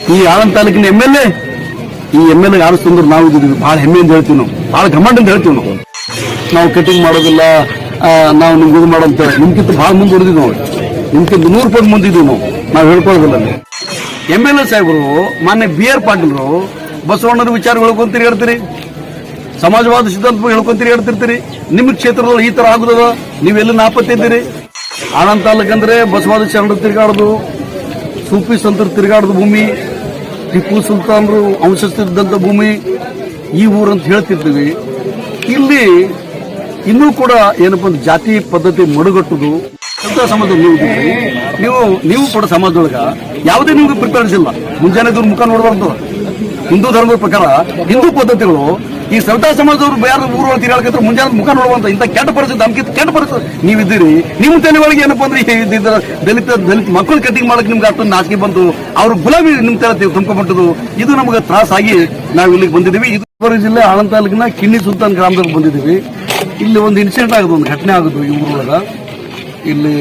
ಈ ಆಳಂದ ತಾಲೂಕಿನ M L A, ಈ ಎಂ ಎಲ್ ಎ ಆರಿಸ್ತಂದ್ರೆ ನಾವು ಇದ್ದೀವಿ ಬಹಳ ಹೆಮ್ಮೆಯಿಂದ ಹೇಳ್ತೀವಿ ನಾವು. ಬಹಳ ಗಮಂಡಿಂದ ಹೇಳ್ತೀವಿ ನಾವು. ನಾವು ಕಟಿಂಗ್ ಮಾಡೋದಿಲ್ಲ ನಾವು ನಿಮ್ಗೆ ಇದು ಮಾಡೋಂತ. ನಿಮ್ಗಿಂತ ಬಹಳ ಮುಂದುವರೆದಿವಿ ನಾವು. ನಿಮ್ಗಿಂತ ನೂರು ಪಟ್ಟು ಮುಂದಿದ್ದೀವಿ ನಾವು. ನಾವು ಹೇಳ್ಕೊಳ್ಳೋದಿಲ್ಲ ಅಲ್ಲಿ. ಎಂ ಎಲ್ ಎ ಸಾಹೇಬರು, ಮಾನ್ಯ ಬಿ ಆರ್ ಪಾಟೀಲ್ರು ಬಸವಣ್ಣನ ವಿಚಾರಗಳು ಹೇಳ್ಕೊಂತೀರಿ ಹೇಳ್ತೀರಿ ಸಮಾಜವಾದ ಸಿದ್ಧಾಂತ ಹೇಳ್ಕೊಂತೀರಿ ಹೇಳ್ತಿರ್ತೀರಿ ನಿಮ್ಮ ಕ್ಷೇತ್ರದಲ್ಲಿ ಈ ತರ ಆಗುದದ? ನೀವೆಲ್ಲ ನಾಪತ್ತೆ ಇದ್ದೀರಿ? ಆನಂದ ತಾಲೂಕಂದ್ರೆ ಬಸವಾದ ಶರಣರು ತಿರುಗಾಡೋದು. ಸೂಫಿ ಸಂತರು ತಿರುಗಾಡದ ಭೂಮಿ, ಟಿಪ್ಪು ಸುಲ್ತಾನ್ರು ಅಂಶಸ್ಥಿದ್ದಂಥ ಭೂಮಿ, ಈ ಊರು ಅಂತ ಹೇಳ್ತಿರ್ತೀವಿ ಇಲ್ಲಿ ಇನ್ನೂ ಕೂಡ ಏನಪ್ಪ ಅಂದ್ರೆ ಜಾತಿ ಪದ್ಧತಿ ಮಡುಗಟ್ಟುದು. ಅಂತ ಸಮಾಜ ನೀವು ನೀವು ನೀವು ಕೂಡ ಸಮಾಜದೊಳಗ ಯಾವುದೇ ನಿಮ್ಗೆ ಪ್ರಿಪೇರ್ಸ್ ಇಲ್ಲ. ಮುಂಜಾನೆ ಮುಖ ನೋಡಬಾರ್ದು. ಹಿಂದೂ ಧರ್ಮದ ಪ್ರಕಾರ ಹಿಂದೂ ಪದ್ಧತಿಗಳು ಈ ಸವಿತಾ ಸಮಾಜದವರು ಬೇರೆ ಊರು ತಿರುಗಾಡಕತ್ರ ಮುಂಜಾನೆ ಮುಖ ನೋಡುವಂತ ಇಂಥ ಕೆಟ್ಟ ಪರಿಸ್ಥಿತಿ ನಮ್ಗಿಂತ ಕೆಟ್ಟ ಪರಿಸ್ಥಿತಿ ನೀವಿದ್ದೀರಿ. ನಿಮ್ಮ ತಲೆ ಒಳಗೆ ಏನಪ್ಪ ಅಂದ್ರೆ ದಲಿತ ದಲಿತ ಮಕ್ಕಳು ಕಟ್ಟಿಂಗ್ ಮಾಡಕ್ಕೆ ನಿಮ್ಗೆ ಅಷ್ಟೊಂದು ನಾಚಿಕೆ ಬಂತು ಅವ್ರ ಗುಲಾಬಿ ನಿಮ್ ತಲೆ ತುಂಬಿಕೊಂಡ್ಬಿಟ್ಟದು ಇದು ನಮಗೆ ತ್ರಾಸಾಗಿ ನಾವು ಇಲ್ಲಿಗೆ ಬಂದಿದ್ದೀವಿ. ಇದು ಜಿಲ್ಲೆ ಆಳಂದ ತಾಲೂಕಿನ ಕಿನ್ನಿ ಸುಲ್ತಾನ್ ಗ್ರಾಮದಲ್ಲಿ ಬಂದಿದ್ದೀವಿ. ಇಲ್ಲಿ ಒಂದು ಇನ್ಸಿಡೆಂಟ್ ಆಗುದು, ಒಂದು ಘಟನೆ ಆಗುದು ಈ ಊರೊಳಗ. ಇಲ್ಲಿ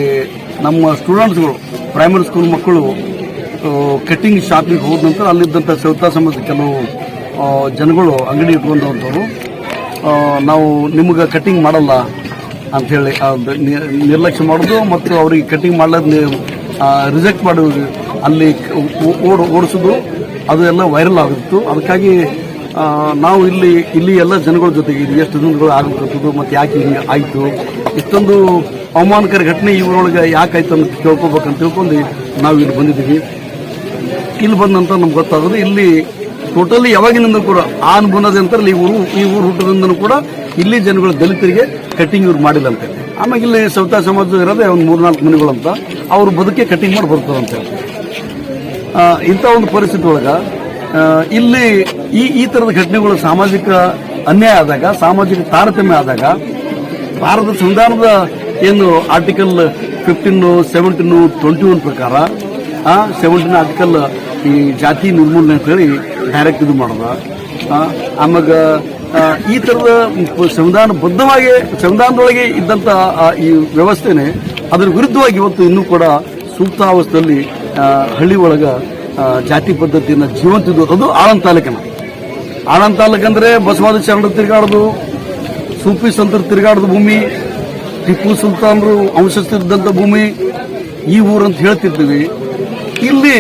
ನಮ್ಮ ಸ್ಟೂಡೆಂಟ್ಸ್ಗಳು ಪ್ರೈಮರಿ ಸ್ಕೂಲ್ ಮಕ್ಕಳು ಕಟ್ಟಿಂಗ್ ಶಾಪಿಗೆ ಹೋದ ನಂತರ ಅಲ್ಲಿದ್ದಂಥ ಸವಿತಾ ಸಮಾಜದ ಕೆಲವು ಜನಗಳು ಅಂಗಡಿ ಇಟ್ಕೊಂಡವಂಥವ್ರು ನಾವು ನಿಮ್ಗೆ ಕಟ್ಟಿಂಗ್ ಮಾಡಲ್ಲ ಅಂಥೇಳಿ ನಿರ್ಲಕ್ಷ್ಯ ಮಾಡೋದು ಮತ್ತು ಅವರಿಗೆ ಕಟ್ಟಿಂಗ್ ಮಾಡಲಾರ್ದು ರಿಜೆಕ್ಟ್ ಮಾಡೋದು ಅಲ್ಲಿ ಓಡ್, ಓಡಿಸೋದು, ಅದು ಎಲ್ಲ ವೈರಲ್ ಆಗಿತ್ತು. ಅದಕ್ಕಾಗಿ ನಾವು ಇಲ್ಲಿ ಇಲ್ಲಿ ಎಲ್ಲ ಜನಗಳ ಜೊತೆಗೆ ಇದು ಎಷ್ಟು ದಿನಗಳು ಆಗಬೇಕಂತದ್ದು ಮತ್ತು ಯಾಕೆ ಹಿಂಗೆ ಆಯಿತು? ಇಷ್ಟೊಂದು ಅವಮಾನಕರ ಘಟನೆ ಇವರೊಳಗೆ ಯಾಕಾಯ್ತು ಅಂತ ತಿಳ್ಕೊಬೇಕಂತ ತಿಳ್ಕೊಂಡು ನಾವು ಇಲ್ಲಿ ಬಂದಿದ್ದೀವಿ. ಇಲ್ಲಿ ಬಂದಂತ ನಮ್ಗೆ ಗೊತ್ತಾಗೋದು. ಇಲ್ಲಿ ಟೋಟಲಿ ಯಾವಾಗಿನಿಂದ ಕೂಡ ಆನ್ ಬುನದಿ ಈ ಊರು ಈ ಊರು ಹುಟ್ಟದಿಂದನೂ ಕೂಡ ಇಲ್ಲಿ ಜನಗಳು ದಲಿತರಿಗೆ ಕಟ್ಟಿಂಗ್ ಇವ್ರು ಮಾಡಿಲ್ಲ ಅಂತ ಹೇಳಿ. ಆಮೇಲೆ ಇಲ್ಲಿ ಸವಿತಾ ಸಮಾಜ ಇರೋದೇ ಒಂದು ಮೂರ್ನಾಲ್ಕು ಮನೆಗಳು ಅಂತ. ಅವ್ರ ಬದುಕೆ ಕಟ್ಟಿಂಗ್ ಮಾಡಿ ಬರ್ತಾರೆ ಅಂತ ಹೇಳಿ. ಇಂಥ ಒಂದು ಪರಿಸ್ಥಿತಿ ಒಳಗೆ ಇಲ್ಲಿ ಈ ಈ ತರದ ಘಟನೆಗಳು ಸಾಮಾಜಿಕ ಅನ್ಯಾಯ ಆದಾಗ, ಸಾಮಾಜಿಕ ತಾರತಮ್ಯ ಆದಾಗ ಭಾರತ ಸಂವಿಧಾನದ ಏನು article fifteen seventeen twenty one ಪ್ರಕಾರ ಸೆವೆಂಟೀನ್ ಆರ್ಟಿಕಲ್ ಈ ಜಾತಿ ನಿರ್ಮೂಲನೆ ಅಂತ ಹೇಳಿ ಡೈರೆಕ್ಟ್ ಇದು ಮಾಡೋದ. ಆಮ್ಯಾಗ ಈ ಥರದ ಸಂವಿಧಾನ ಬದ್ಧವಾಗಿ, ಸಂವಿಧಾನದೊಳಗೆ ಇದ್ದಂಥ ಈ ವ್ಯವಸ್ಥೆನೆ ಅದರ ವಿರುದ್ಧವಾಗಿ ಇವತ್ತು ಇನ್ನೂ ಕೂಡ ಸೂಕ್ತಾವಸ್ಥೆಯಲ್ಲಿ ಅವಸ್ಥೆಯಲ್ಲಿ ಹಳ್ಳಿ ಒಳಗೆ ಜಾತಿ ಪದ್ಧತಿಯನ್ನು ಜೀವಂತಿದ್ದು ಅದು ಆಳಂದ ತಾಲೂಕಿನ. ಆಳಂದ ಅಂದರೆ ಬಸವಾದ ಶರಣರು ತಿರುಗಾಡೋದು, ಸೂಫಿ ಸಂತರು ತಿರುಗಾಡೋದು ಭೂಮಿ, ಟಿಪ್ಪು ಸುಲ್ತಾನರು ಅಂಶಿಸ್ತಿದ್ದಂಥ ಭೂಮಿ, ಈ ಊರಂತ ಹೇಳ್ತಿರ್ತೀವಿ. ಇಲ್ಲಿ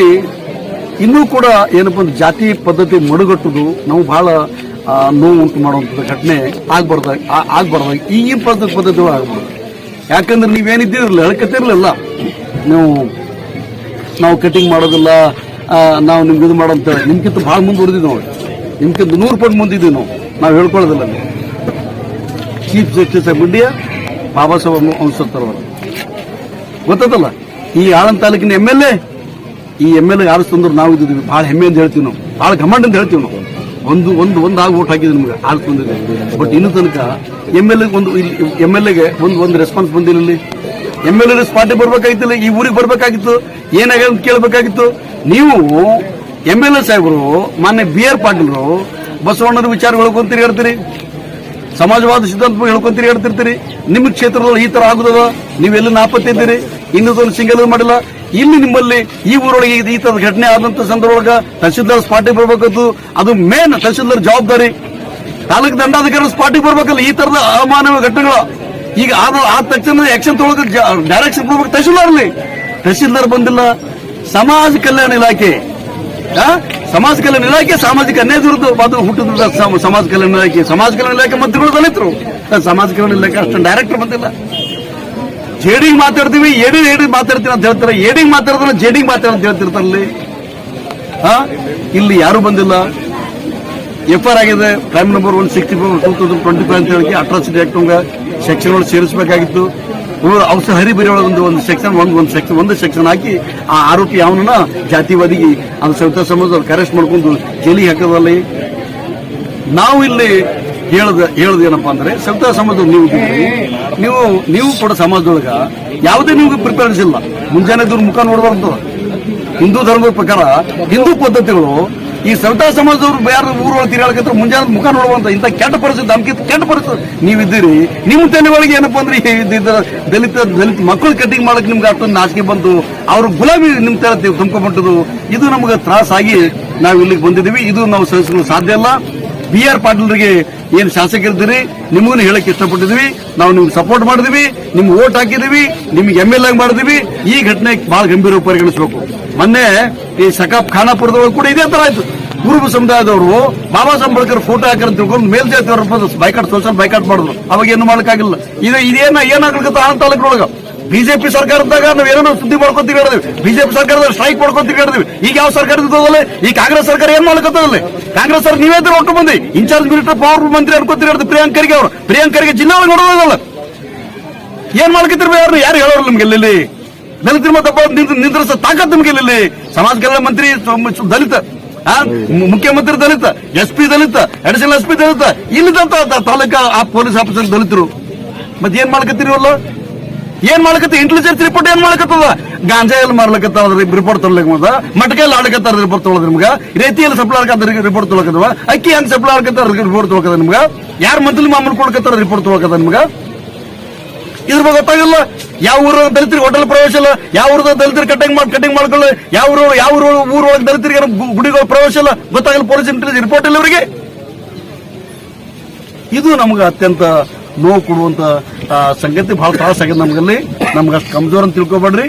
ಇನ್ನೂ ಕೂಡ ಏನಪ್ಪ ಅಂದ್ರೆ ಜಾತಿ ಪದ್ಧತಿ ಮಡುಗಟ್ಟುದು ನಾವು ಬಹಳ ನೋವು ಉಂಟು ಮಾಡುವಂತ ಘಟನೆ ಆಗ್ಬಾರ್ದ ಆಗ್ಬಾರ್ದ. ಈ ಪದ್ಧತಿ ಪದ್ಧತಿ ಆಗ್ಬಾರ್ದು. ಯಾಕಂದ್ರೆ ನೀವೇನಿದ್ದೀರಲ್ಲ ಹೇಳ್ಕತ್ತಿರ್ಲಿಲ್ಲ ನೀವು, ನಾವು ಕಟಿಂಗ್ ಮಾಡೋದಿಲ್ಲ ನಾವು ನಿಮ್ಗೆ ಇದು ಮಾಡೋಂತ ನಿಮ್ಗಿಂತ ಭಾಳ ಮುಂದುವರೆದಿದ್ದು ನೋಡಿ. ನಿಮ್ಗಿಂತ ನೂರು ಪಟ್ಟು ಮುಂದಿದ್ದೀವಿ ನಾವು. ನಾವು ಹೇಳ್ಕೊಳ್ಳೋದಿಲ್ಲ chief justice of India Baba Saheb Ambedkar ಗೊತ್ತದಲ್ಲ? ಈ ಆಳಂದ ತಾಲೂಕಿನ ಎಂ ಎಲ್ ಎ ಈ ಎಂ ಎಲ್ ಎ ಆರಿಸ್ತಂದ್ರೆ ನಾವು ಇದ್ದೀವಿ ಭಾಳ ಅಂತ ಹೇಳ್ತೀವಿ ನಾವು. ಭಾಳ ಅಂತ ಹೇಳ್ತೀವಿ ನಾವು. ಒಂದು ಒಂದು ಒಂದು ಆಗಿ ಓಟ್ ಹಾಕಿದ್ವಿ ನಿಮ್ಗೆ ಆರಿಸ್ತಂದಿದೆ ಬಟ್ ಇನ್ನೂ ತನಕ ಎಂ ಎಲ್ ಎ ಒಂದು ಎಂ ಎಲ್ ಎಗೆ ಒಂದು ಒಂದು ರೆಸ್ಪಾನ್ಸ್ ಬಂದಿಲ್ಲ ಇಲ್ಲಿ. ಎಂ ಎಲ್ ಎ ಪಾರ್ಟಿ ಬರ್ಬೇಕಾಗಿತ್ತಿಲ್ಲ, ಈ ಊರಿಗೆ ಬರ್ಬೇಕಾಗಿತ್ತು ಏನಾಗ್ಯದ ಅಂತ ಕೇಳಬೇಕಾಗಿತ್ತು. ನೀವು ಎಂ ಎಲ್ ಎ ಸಾಹೇಬರು, ಮಾನ್ಯ ಬಿ ಆರ್ ಪಾಟೀಲ್ರು ಬಸವಣ್ಣನ ವಿಚಾರಗಳು ಹೇಳ್ಕೊಂತೀರಿ ಹೇಳ್ತೀರಿ ಸಮಾಜವಾದ ಸಿದ್ಧಾಂತ ಹೇಳ್ಕೊಂತೀರಿ ಹೇಳ್ತಿರ್ತೀರಿ ನಿಮ್ಮ ಕ್ಷೇತ್ರದಲ್ಲಿ ಈ ತರ ಆಗುದದ? ನೀವೆಲ್ಲ ನಾಪತ್ತೆ ಇದ್ದೀರಿ? ಇನ್ನೊಂದು ಸಿಂಗಲ್ ಮಾಡಿಲ್ಲ. ಇಲ್ಲಿ ನಿಮ್ಮಲ್ಲಿ ಈ ಊರೊಳಗೆ ಈ ತರದ ಘಟನೆ ಆದಂತ ಸಂದರ್ಭ ತಹಶೀಲ್ದಾರ್ ಸ್ಪಾಟಿಗೆ ಬರ್ಬೇಕಂತ ಅದು ಮೇನ್ ತಹಶೀಲ್ದಾರ್ ಜವಾಬ್ದಾರಿ. ತಾಲೂಕು ದಂಡಾಧಿಕಾರಿ ಸ್ಪಾಟಿಗೆ ಬರ್ಬೇಕಲ್ಲ, ಈ ತರದ ಅಮಾನವ ಘಟನೆಗಳು. ಈಗ ಆದ ಆದ ತಕ್ಷಣ ಆಕ್ಷನ್ ತೊಗೊಳಕ ಡೈರೆಕ್ಷನ್ ಕೊಡ್ಬೇಕು ತಹಶೀಲ್ದಾರ್ ಅಲ್ಲಿ. ತಹಶೀಲ್ದಾರ್ ಬಂದಿಲ್ಲ. ಸಮಾಜ ಕಲ್ಯಾಣ ಇಲಾಖೆ? ಸಮಾಜ ಕಲ್ಯಾಣ ಇಲಾಖೆ, ಸಾಮಾಜಿಕ ಅನ್ಯಾಯ ವಿರುದ್ಧ ಅದು ಹುಟ್ಟಿದ ಸಮ- ಸಮಾಜ ಕಲ್ಯಾಣ ಇಲಾಖೆ. ಸಮಾಜ ಕಲ್ಯಾಣ ಇಲಾಖೆ ಮಂತ್ರಿಗಳು ದಲಿತರು ಸಮಾಜ ಕಲ್ಯಾಣ ಇಲಾಖೆ ಅಷ್ಟೊಂದು ಡೈರೆಕ್ಟರ್ ಬಂದಿಲ್ಲ. ಜೇಡಿಂಗ್ ಮಾತಾಡ್ತೀವಿ ಏಡಿ ಏಡಿ ಮಾತಾಡ್ತೀನಿ ಅಂತ ಹೇಳ್ತಾರೆ. ಏಡಿಂಗ್ ಮಾತಾಡಿದ್ರೆ ಜೇಡಿಂಗ್ ಮಾತಾಡ ಅಂತ ಹೇಳ್ತಿರ್ತಾರಲ್ಲಿ ಹಾ? ಇಲ್ಲಿ ಯಾರು ಬಂದಿಲ್ಲ? ಎಫ್ ಆರ್ ಆಗಿದೆ. Crime number one sixty four two thousand twenty five ಅಂತ ಹೇಳಿ ಅಟ್ರಾಸಿಟಿ ಆಕ್ಟ್ ಸೆಕ್ಷನ್ ಒಳಗೆ ಸೇರಿಸಬೇಕಾಗಿತ್ತು. ಔಷಧ ಹರಿಬರಿ ಒಳಗೆ ಒಂದು ಒಂದು ಸೆಕ್ಷನ್ ಒಂದು ಒಂದು ಸೆಕ್ಷನ್ ಒಂದು ಸೆಕ್ಷನ್ ಹಾಕಿ ಆ ಆರೋಪಿ ಅವನನ್ನ ಜಾತಿವಾದಿಗೆ ಅದು ಸವಿತಾ ಸಮಾಜ ಅರೆಸ್ಟ್ ಮಾಡ್ಕೊಂಡು ಜೈಲಿಗೆ ಹಾಕೋದಲ್ಲಿ ನಾವು ಇಲ್ಲಿ ಹೇಳದ ಹೇಳದ ಏನಪ್ಪಾ ಅಂದ್ರೆ ಸವಿತಾ ಸಮಾಜ ನೀವು. ನೀವು ನೀವು ಕೂಡ ಸಮಾಜದೊಳಗ ಯಾವುದೇ ನಿಮ್ಗೆ ಪ್ರಿಪೇರೆನ್ಸ್ ಇಲ್ಲ. ಮುಂಜಾನೆ ದೂರ ಮುಖ ನೋಡಬಾರ್ದು. ಹಿಂದೂ ಧರ್ಮದ ಪ್ರಕಾರ ಹಿಂದೂ ಪದ್ಧತಿಗಳು ಈ ಸವಿತಾ ಸಮಾಜದವ್ರು ಬೇರೆ ಊರೊಳಗೆ ತಿರುಗಾಡಕತ್ರ ಮುಂಜಾನೆ ಮುಖ ನೋಡುವಂತ ಇಂಥ ಕೆಟ್ಟ ಪರಿಸ್ಥಿತಿ ನಮ್ಗೆ ಕೆಟ್ಟ ಪರಿಸ್ಥಿತಿ. ನೀವಿದ್ದೀರಿ ನಿಮ್ಮ ತಲೆ ಒಳಗೆ ಏನಪ್ಪಾ ಅಂದ್ರೆ ದಲಿತ ದಲಿತ ಮಕ್ಕಳು ಕಟ್ಟಿಂಗ್ ಮಾಡಕ್ ನಿಮ್ಗೆ ಅಷ್ಟೊಂದು ನಾಚಿಕೆ ಬಂತು. ಅವ್ರ ಗುಲಾಬಿ ನಿಮ್ ತರ ತುಂಬ್ಕೊಂಡ್ಬಿಟ್ಟದು ಇದು ನಮ್ಗೆ ತ್ರಾಸಾಗಿ ನಾವು ಇಲ್ಲಿಗೆ ಬಂದಿದ್ದೀವಿ. ಇದು ನಾವು ಸಹಿಸಲು ಸಾಧ್ಯ ಇಲ್ಲ. ಬಿ ಆರ್ ಪಾಟೀಲ್ರಿಗೆ ಏನು ಶಾಸಕರಿದ್ದೀರಿ? ನಿಮಗೂ ಹೇಳಕ್ಕೆ ಇಷ್ಟಪಟ್ಟಿದ್ವಿ ನಾವು ನಿಮ್ಗೆ ಸಪೋರ್ಟ್ ಮಾಡಿದ್ವಿ ನಿಮ್ಗೆ ಓಟ್ ಹಾಕಿದೀವಿ ನಿಮ್ಗೆ ಎಂ ಎಲ್ ಎ ಮಾಡಿದ್ವಿ ಈ ಘಟನೆ ಬಹಳ ಗಂಭೀರ ಪರಿಗಣಿಸಬೇಕು. ಮೊನ್ನೆ ಈ ಸಕಾಪ್ ಖಾನಾಪುರದೊಳಗೆ ಕೂಡ ಇದೇ ತರ ಆಯ್ತು. ಕುರುಬ ಸಮುದಾಯದವರು ಬಾಬಾ ಸಾಹೇಬ್ ಅಂಬೇಡ್ಕರ್ ಫೋಟೋ ಹಾಕರ್ ತಿಳ್ಕೊಂಡು ಮೇಲ್ಜಾತಿಯವರ ಬೈಕಾಟ್ ಸೋಷಲ್ ಬೈಕಾಟ್ ಮಾಡಿದ್ರು. ಅವಾಗ ಏನು ಮಾಡಕ್ಕಾಗಿಲ್ಲ ಇದು ಇದೇನ ಏನಾಗ್ಲಿಕ್ಕೆ ಆ ತಾಲೂಕಿನೊಳಗ. ಬಿಜೆಪಿ ಸರ್ಕಾರದಾಗ ನಾವು ಏನೋ ಸುದ್ದಿ ಮಾಡ್ಕೊತೀವಿ ಹೇಳಿದ್ವಿ. ಬಿಜೆಪಿ ಸರ್ಕಾರದ ಸ್ಟ್ರೈಕ್ ಮಾಡ್ಕೊತೀವಿ ಹೇಳಿದ್ವಿ. ಈಗ ಯಾವ ಸರ್ಕಾರ ಇದ್ದದಲ್ಲ ಈ ಕಾಂಗ್ರೆಸ್ ಸರ್ಕಾರ ಏನ್ ಮಾಡ್ಕೊತದಲ್ಲ ಕಾಂಗ್ರೆಸ್ ಸರ್ ನೀವೇ ಒಟ್ಟು ಬಂದಿ ಇನ್ಚಾರ್ಜ್ ಮಿನಿಸ್ಟರ್ ಪವರ್ ಮಂತ್ರಿ ಅನ್ಕೋತೀರಿ ಹೇಳಿದ್ರು ಪ್ರಿಯಾಂಕರಿಗೆ ಅವರು. ಪ್ರಿಯಾಂಕರಿಗೆ ಜಿಲ್ಲಾ ಒಳಗೆ ನೋಡೋದಲ್ಲ ಏನ್ ಮಾಡ್ಕೊತಿರ್ಬ ಯಾರು ಯಾರು ಹೇಳೋರು ನಿಮ್ಗೆ ಇಲ್ಲಿ? ದಲಿತರ ಮತ್ತಪ್ಪ ನಿಂದ್ರಿಸ ತಾಕತ್ ನಿಮ್ಗೆ ಇಲ್ಲಿ. ಸಮಾಜ ಕಲ್ಯಾಣ ಮಂತ್ರಿ ದಲಿತ. ಮುಖ್ಯಮಂತ್ರಿ ದಲಿತ, ಎಸ್ ಪಿ ದಲಿತ ಅಡಿಷನಲ್ ಎಸ್ ಪಿ ದಲಿತ. ಇಲ್ಲಿದಂತ ತಾಲೂಕಾ ಆ ಪೊಲೀಸ್ ಆಫೀಸರ್ ದಲಿತರು. ಮತ್ತೆ ಏನ್ ಮಾಡ್ಕತ್ತೀರಲ್ಲ ಏನ್ ಮಾಡ್ಕತ್ತಿ ಇಂಟೆಲಿಜೆನ್ಸ್ ರಿಪೋರ್ಟ್ ಏನ್ ಮಾಡ್ಕತ್ತದ ಗಾಂಜಾ ಎಲ್ಲಿ ಮಾರ್ಲಕತ್ತಾವ ರಿಪೋರ್ಟ್ ತೊಗೊಳಕ್ ಮದ ಮಟಕೆಲ್ಲ ಆಡಕತ್ತಾರ ರಿಪೋರ್ಟ್ ತೊಗೊಳದ್ ನಿಮ್ಗ? ರೀತಿಯಲ್ಲಿ ಸಪ್ಲೈ ಆಡ್ಕತ್ತಾರ ರಿಪೋರ್ಟ್ ತೊಗೊಳಕದವ ಅಕ್ಕಿ ಹೆಂಗ್ ಸಪ್ಲೈ ಆಡ್ಕತ್ತಾರ ರಿಪೋರ್ಟ್ ತೊಗೊಳಕದ ನಿಮ್ಗ? ಯಾರ ಮಂತ್ಲಿ ಮಾಮೂಲು ಕೊಡ್ಕತ್ತಾರ ರಿಪೋರ್ಟ್ ತೊಗೊಳಕದ ನಿಮ್ಗ? ಇದ್ರ ಬಗ್ಗೆ ಗೊತ್ತಾಗಿಲ್ಲ. ಯಾವ ಊರ ದಲಿತರಿಗೆ ಹೋಟೆಲ್ ಪ್ರವೇಶ ಇಲ್ಲ. ಯಾವ ಊರದ ದಲಿತರಿಗೆ ಕಟಿಂಗ್ ಮಾಡಿ ಕಟಿಂಗ್ ಮಾಡ್ಕೊಳ್ಳಿ. ಯಾವ ಊರು ಯಾವ ಊರು ಊರೊಳಗೆ ದಲಿತರಿಗೆ ಗುಡಿಗಳ ಪ್ರವೇಶ ಇಲ್ಲ. ಗೊತ್ತಾಗಲ್ಲ ಪೊಲೀಸ್ ಇಂಟೆಲಿಜೆನ್ಸ್ ರಿಪೋರ್ಟ್ ಇಲ್ಲ ಅವರಿಗೆ ಇದು ನಮ್ಗೆ ಅತ್ಯಂತ ನೋವು ಕೊಡುವಂತ ಸಂಗತಿ ಬಹಳ ಆಗ್ಯದ ನಮಗಲ್ಲಿ. ನಮ್ಗೆ ಅಷ್ಟು ಕಮ್ಜೋರ್ ಅಂತ ತಿಳ್ಕೊಬೇಡ್ರಿ.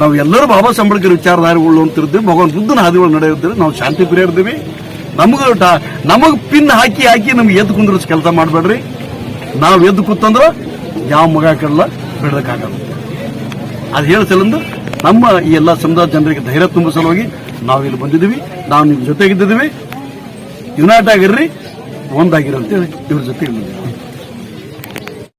ನಾವು ಎಲ್ಲರೂ ಬಾಬಾ ಸಂಬಳಕರ ವಿಚಾರಧಾರೆಗಳು ಅಂತಿರ್ತೀವಿ ಭಗವಾನ್ ಬುದ್ಧನ ಹಾದಿಗಳು ನಡೆಯುತ್ತೀವಿ ನಾವು ಶಾಂತಿ ಪ್ರಿಯ ಇರ್ತೀವಿ. ನಮಗ ನಮಗೆ ಪಿನ್ ಹಾಕಿ ಹಾಕಿ ನಮ್ಗೆ ಎದ್ದು ಕುಂದ್ರಿಸ್ ಕೆಲಸ ಮಾಡಬೇಡ್ರಿ. ನಾವು ಎದ್ದು ಕೂತಂದ್ರೆ ಯಾವ ಮಗ ಕಡಲ ಬಿಡೋದಕ್ಕಾಗಲ್ಲ. ಅದು ಹೇಳ್ತಿಲ್ಲಂದು ನಮ್ಮ ಈ ಎಲ್ಲ ಸಮುದಾಯ ಜನರಿಗೆ ಧೈರ್ಯ ತುಂಬ ಸಲುವಾಗಿ ನಾವು ಇಲ್ಲಿ ಬಂದಿದ್ದೀವಿ. ನಾವು ನಿಮ್ ಜೊತೆಗಿದ್ದೀವಿ ಯುನೈಟ್ ಆಗಿರ್ರಿ ಒಂದಾಗಿರಂತೇಳಿ ಇವ್ರ ಜೊತೆ